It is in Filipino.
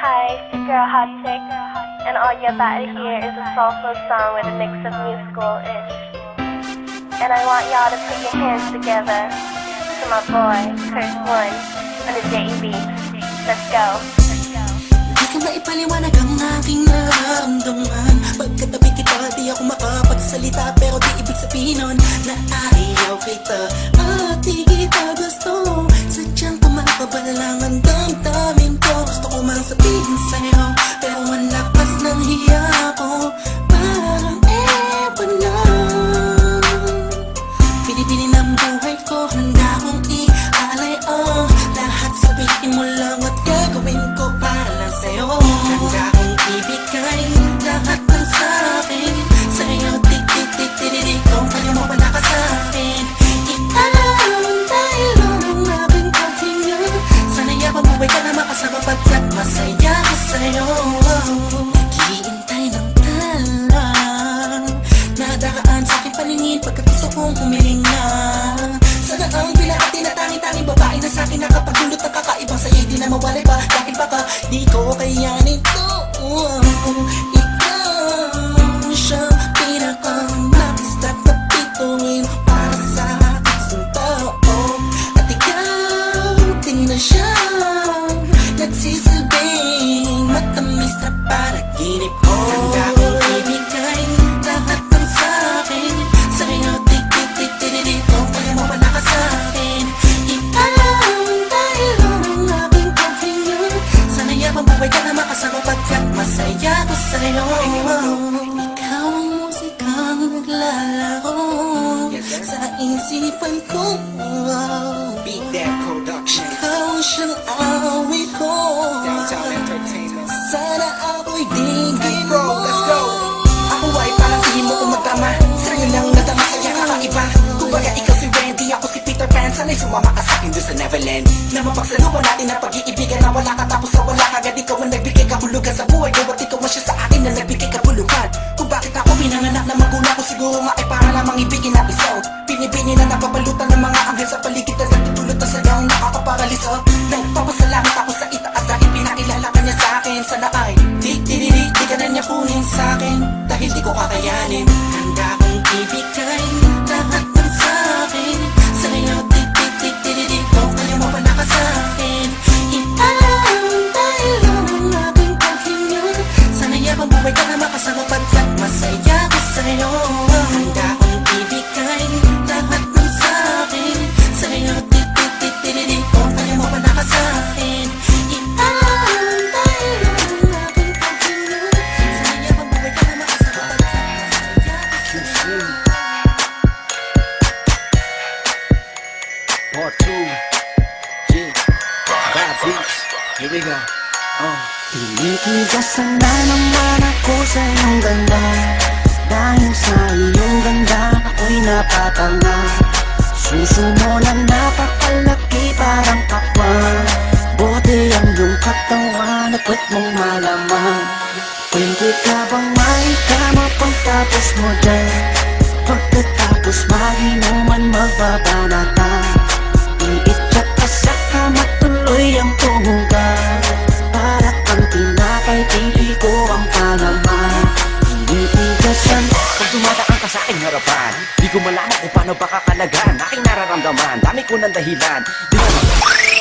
Hi, girl Hot Chick, and all you're about to hear is a soulful song with a mix of musical-ish. And I want y'all to put your hands together to my boy, Kurt One, on the JEB. Let's go. Di ka maipaliwanag ang aking nararamdaman Pagkatabi kita, di ako makapagsalita Pero di ibig sabihin nun na ayaw kita At di kita gusto Sadyang kumakabalang ang damdamin mang sabihin sa'yo Pero ang lakas ng hiya ko. Parang ewan lang Pinipili ng buhay ko Handa kong ialay oh. Lahat sabihin mo lang at gagawin ko para sa'yo. Handa kong ibigay Pagkat gusto kong humiling na Sana ang pinakati na tangi-tanging babae na sa akin Nakapagdulot ng kakaibang sa'yo Di na mawalay pa. Dahil baka di ko kayanin to. Ikaw naglalaro Sa isipan ko. Beat That Productions, Ikaw ang siyang awit ko. Downtown Entertainment. Sana ako'y digin Bro, mo. let's go. Ako ay parang hindi mo umatama Sa'yo lang nadama kaya kakaiba Kumbaga ikaw si Wendy, ako si Peter Pan. Sana'y sumama ka sa'kin doon sa Neverland. Na mapagsaluhan natin ang pag-iibigan magulang ko Siguro nga ay para lamang ibigin na isaw. Pinipini na napapalutan beats Here we go. Oh Tinitigasan na naman ako sa iyong ganda Dahil sa iyong ganda ako'y napatanga Suso mo na napakalaki parang kapwan Bote ang iyong katawan at wet mong malaman Pwede ka bang maikama pagtapos mo dyan. Pagkatapos maginuman magbabanata ang tumugan Para kang tinapay, tili ko ang palaman Tinitigasan Pag dumadaan ka sa aking harapan Di ko malaman kung paano ba kakalagan Aking nararamdaman. Dami ko ng dahilan. Di ko